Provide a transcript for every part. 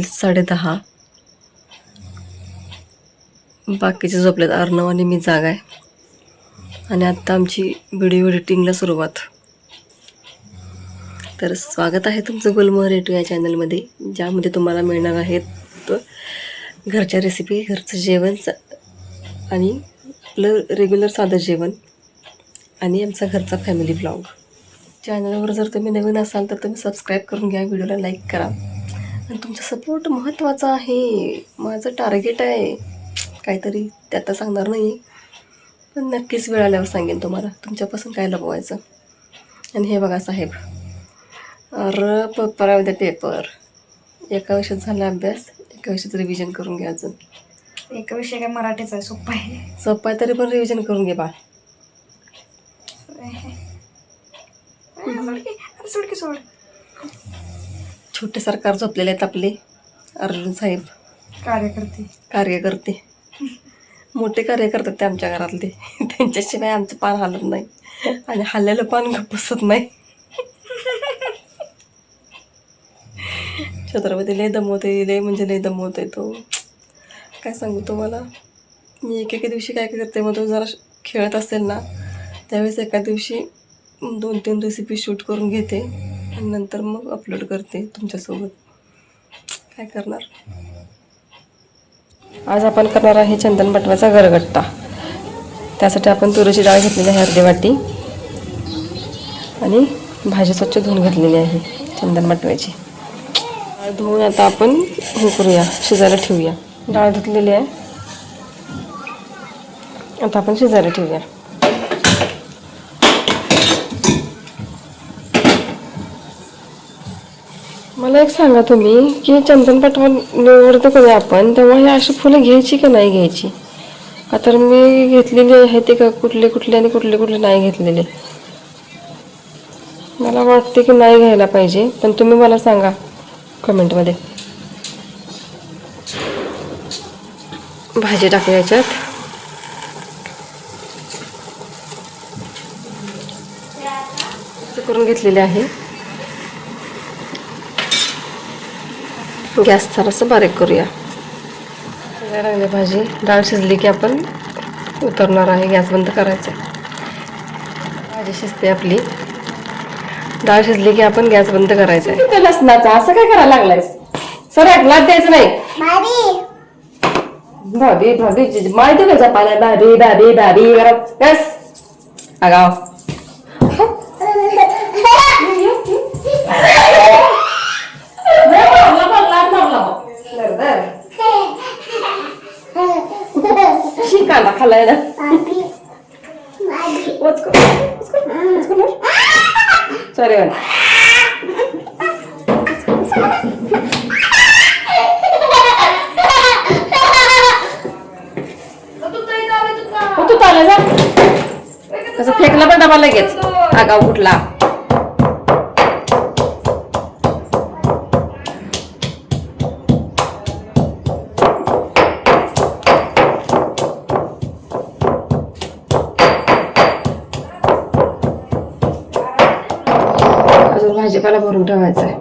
वाजले साडे दहा बाकीचे झोपलेत अर्णव आणि मी जागा आहे. आणि आत्ता आमची व्हिडिओ एडिटिंगला सुरुवात. तर स्वागत आहे तुमचं गुलमोहर एटू या चॅनलमध्ये ज्यामध्ये तुम्हाला मिळणार आहेत घरच्या रेसिपी घरचं जेवण स- आणि आपलं रेग्युलर साधं जेवण आणि आमचा घरचा फॅमिली ब्लॉग चॅनलवर जर तुम्ही नवीन असाल तर तुम्ही सबस्क्राईब करून घ्या व्हिडिओला लाईक करा. आणि तुमचा सपोर्ट महत्त्वाचा आहे. माझं टार्गेट आहे. काहीतरी ते आता सांगणार नाही पण नक्कीच वेळ आल्यावर सांगेन तुम्हाला. तुमच्यापासून काय लपवायचं? आणि हे बघा साहेब. र उद्या पेपर एका विषयात झाला अभ्यास. एका विषयाचं रिव्हिजन करून घ्या अजून. एक विषय काय मराठीचा आहे. सोपा आहे. सोपा आहे तरी पण रिव्हिजन करून घे बा सोड की, अरे सोड की सोड. छोटे सरकार झोपलेले आहेत आपले. अर्जुन साहेब. कार्यकर्ते. कार्यकर्ते. मोठे कार्य करतात ते आमच्या घरातले. त्यांच्याशिवाय आमचं पान हालत नाही. आणि हल्ल्याला पान बसत नाही. छत्रपती लय दमवते लय म्हणजे लय दमवते तो. काय सांगू तुम्हाला? मी एक एके दिवशी काय काय करते मग तो जरा खेळत असेल ना त्यावेळेस एका दिवशी दोन तीन रेसिपी शूट करून घेते. आणि नंतर मग अपलोड करते तुमच्यासोबत. काय करणार? आज आपण करणार आहे चंदन बटवाचा गरगट्टा त्यासाठी आपण तुरीची डाळ घेतलेली आहे अर्धी वाटी. आणि भाजी स्वच्छ धुवून घेतलेली आहे चंदन बटव्याची. डाळ धुवून आता आपण हे करूया शिजायला ठेवूया. डाळ धुतलेली आहे. आता आपण शिजायला ठेवूया. मला एक सांगा तुम्ही की चंदन पटवा निवडतो कधी आपण तेव्हा हे अशी फुलं घ्यायची का नाही घ्यायची? का तर मी घेतलेली आहे ते का कुठले कुठले आणि कुठले कुठले नाही घेतलेले? मला वाटते की नाही घ्यायला पाहिजे पण तुम्ही मला सांगा कमेंटमध्ये. भाजी टाकू याच्यात. करून घेतलेले आहे. गॅस थोडंसं बारीक करूया. लागली भाजी? डाळ शिजली की आपण उतरणार आहे गॅस बंद करायचा. भाजी शिजते आपली. डाळ शिजली की आपण गॅस बंद करायचा आहे. लसणाचा? असं काय करायला लागलायस? सर लाद द्यायचं नाही. भाभी. भाभी माहिती का जपाला भाभी भाभी भाभी करत आगाव तू चालेल जा. कसं फेकला पण डबा लगेच. आगाव कुठला. अजून भाजीपाला भरून ठेवायचा आहे.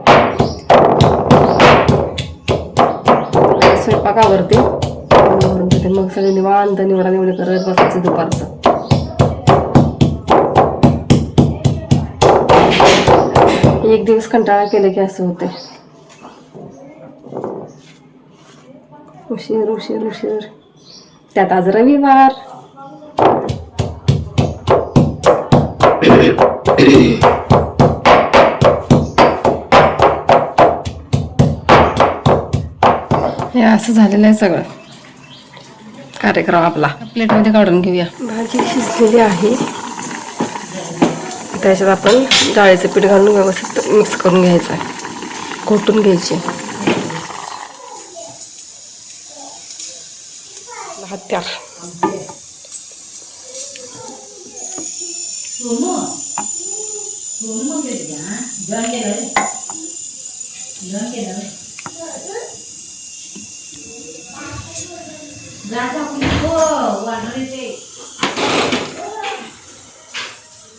स्वयंपाकावरती. भरून मग सगळे निवांत निवडा निवडी करत बसायचं दुपारचं. एक दिवस कंटाळा केलं की असं होते उशीर उशीर उशीर. त्यात आज रविवार. हे असं झालेलं आहे सगळं. कार्यक्रम आपला. प्लेटमध्ये काढून घेऊया. भाजी शिजलेली आहे. त्याच्यात आपण डाळीचं पीठ घालून व्यवस्थित मिक्स करून घ्यायचं आहे. घोटून घ्यायची हत्यार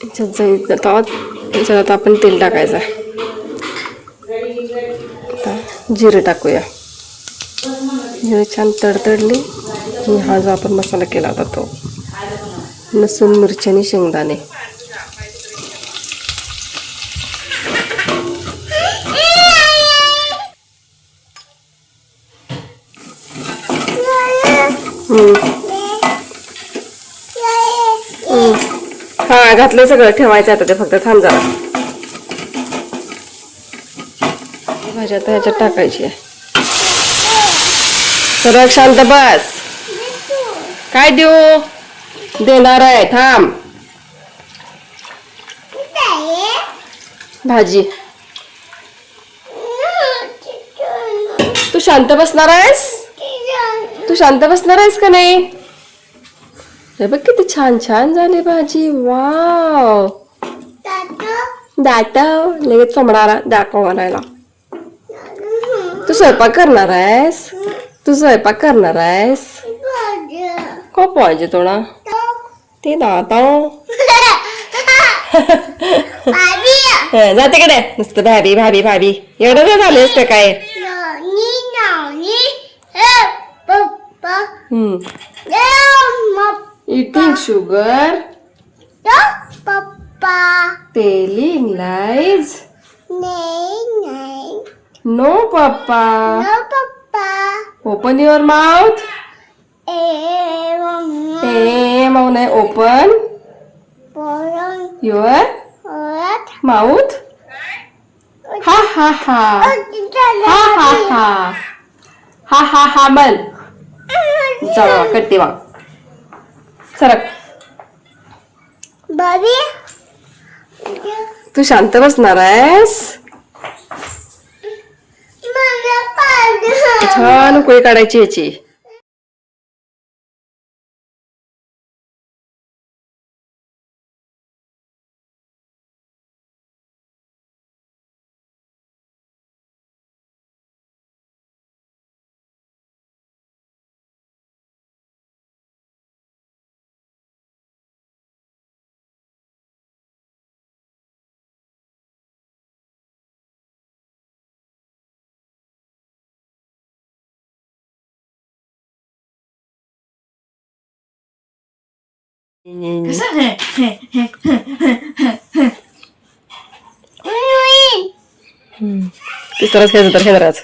याच्यात जाईल आता याच्यात आता आपण तेल टाकायचं. आता जिरे टाकूया. जिरे छान तडतडली. आणि हा जो आपण मसाला केला होता तो. लसूण मिरची आणि शेंगदाणे. हा घातलं सगळं. ठेवायचं आता ते फक्त. थांब जरा. ही भाजी आता ह्याच्यात टाकायची आहे. शांत बस. काय देऊ? देणार आहे. थांब. भाजी. तू शांत बसणार आहेस? तू शांत बसणार आहेस का नाही? हे बघ किती छान छान झाली भाजी. वाव. दाटव लगेच चमडाला दाखव म्हणायला तू स्वयंपाक करणार आहेस? तू स्वयंपाक करणार आहेस? को पाहिजे थोडा ते दाता हो. जाते कडे नुसतं भाभी भाभी भाभी. एवढं काय झालेस का काय? Eating sugar telling lies no papa. Open your mouth ah माऊ नाही. ओपन युअर माउथ हा हा हा. हा हा हा. हा हा हा मन चला कट्टी वा. सरक. बाबी? तू शांत बसणार आहेस? छान उकळी काढायची याची तिसराच खेळ तर खेळराच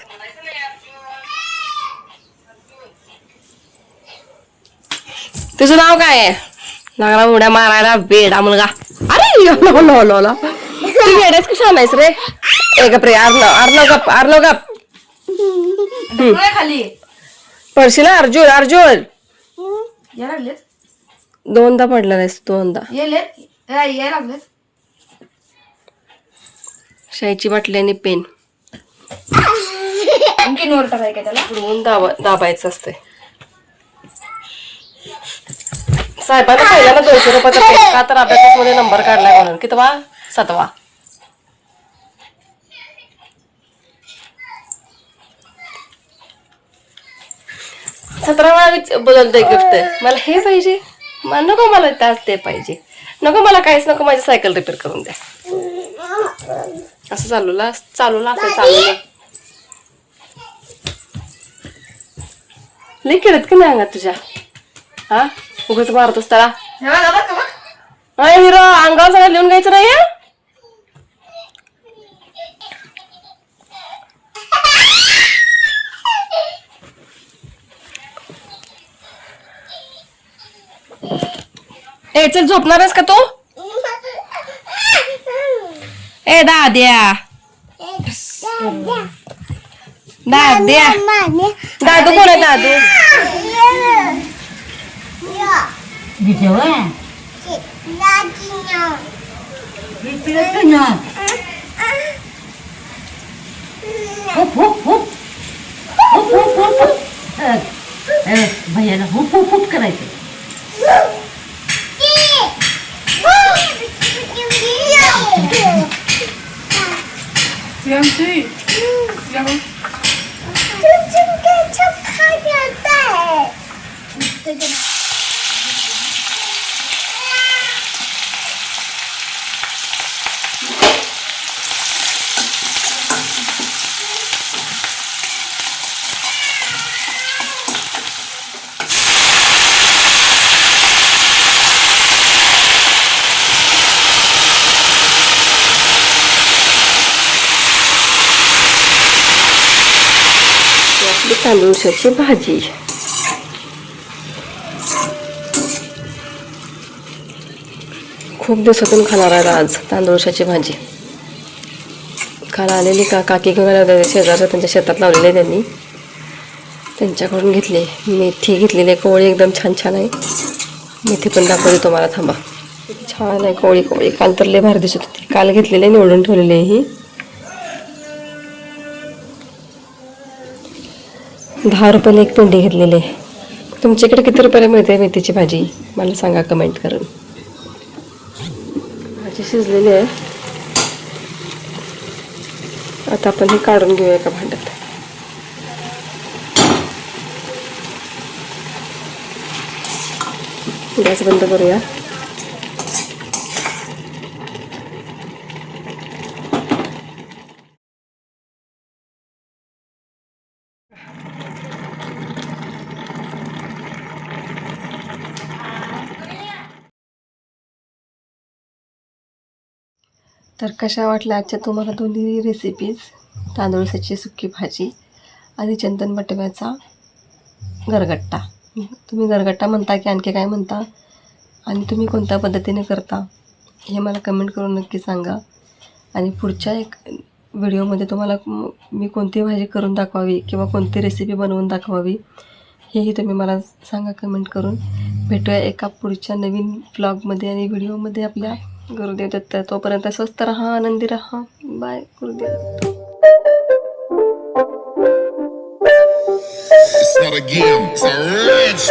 तुझं नाव काय आहे लागला उड्या मारायला बेडा मुलगा अरे लो लो लो लो तू वेड्याच कशा नाहीस रे ए गप रे आरलो आरलो गप आरलो गप खाली पडशील हं, अर्जुन अर्जुन या लागलेत दोनदा पडला नाहीस दोनदा. शाईची बाटली आणि पेन. आणखी नोर टाकाय का त्याला? दाबा दाबायचं असते साहेबांना पहिल्यांदा दोनशे रुपयाचा पेन का तर अभ्यासात मध्ये नंबर काढलाय म्हणून. कितवा? सातवा. सतरा वेळा बदलतोय गिफ्ट. मला हे पाहिजे. मला नको मला त्याच ते पाहिजे. नको मला काहीच नको माझी सायकल रिपेअर करून द्या. असं चालूला चालूला असं चालू लई खेळत का नाही अंगात तुझ्या? हा? उगाच मारतोस त्याला बघ अय हिरो अंगावर सगळं लिहून घ्यायचं नाही ए चल झोपणार का तू? ए दाद्या. दाद्या. दादू कोण आहे दादू? भैयाला हुप हुप हुप करायचं. तांदूळशाची भाजी. खूप दिवसातून खाणार आहे आज तांदूळशाची भाजी. काल आलेली का काकी घेऊन आल्या होत्या शेजारच्या त्यांच्या शेतात लावलेले आहे त्यांनी. त्यांच्याकडून घेतली. मेथी घेतलेली आहे कोवळी एकदम छान छान आहे. मेथी पण दाखवली तुम्हाला थांबा. छान आहे कोवळी कोवळी. काल तर लय भारी दिसत होती. काल घेतलेली आहे निवडून ठेवलेली आहे ही. दहा रुपयाला एक पेंडी घेतलेली आहे. तुमच्याकडे किती रुपयाला मिळते मेथीची भाजी? मला सांगा कमेंट करून. भाजी शिजलेली आहे. आता आपण हे काढून घेऊया एका भांड्यात. गॅस बंद करूया. तर कशा वाटल्या आजच्या तुम्हाला दोन्ही रेसिपीज तांदूळसाची सुकी भाजी आणि चंदन बटव्याचा गरगट्टा. तुम्ही गरगट्टा म्हणता की आणखी काय म्हणता? आणि तुम्ही कोणत्या पद्धतीने करता? हे मला कमेंट करून नक्की सांगा. आणि पुढच्या एक व्हिडिओमध्ये तुम्हाला मी कोणती भाजी करून दाखवावी किंवा कोणती रेसिपी बनवून दाखवावी हेही तुम्ही मला सांगा कमेंट करून. भेटूया एका पुढच्या नवीन ब्लॉगमध्ये आणि व्हिडिओमध्ये आपल्या गुरुदेव दत्त तोपर्यंत स्वस्त राहा आनंदी राहा. Bye Gurudev It's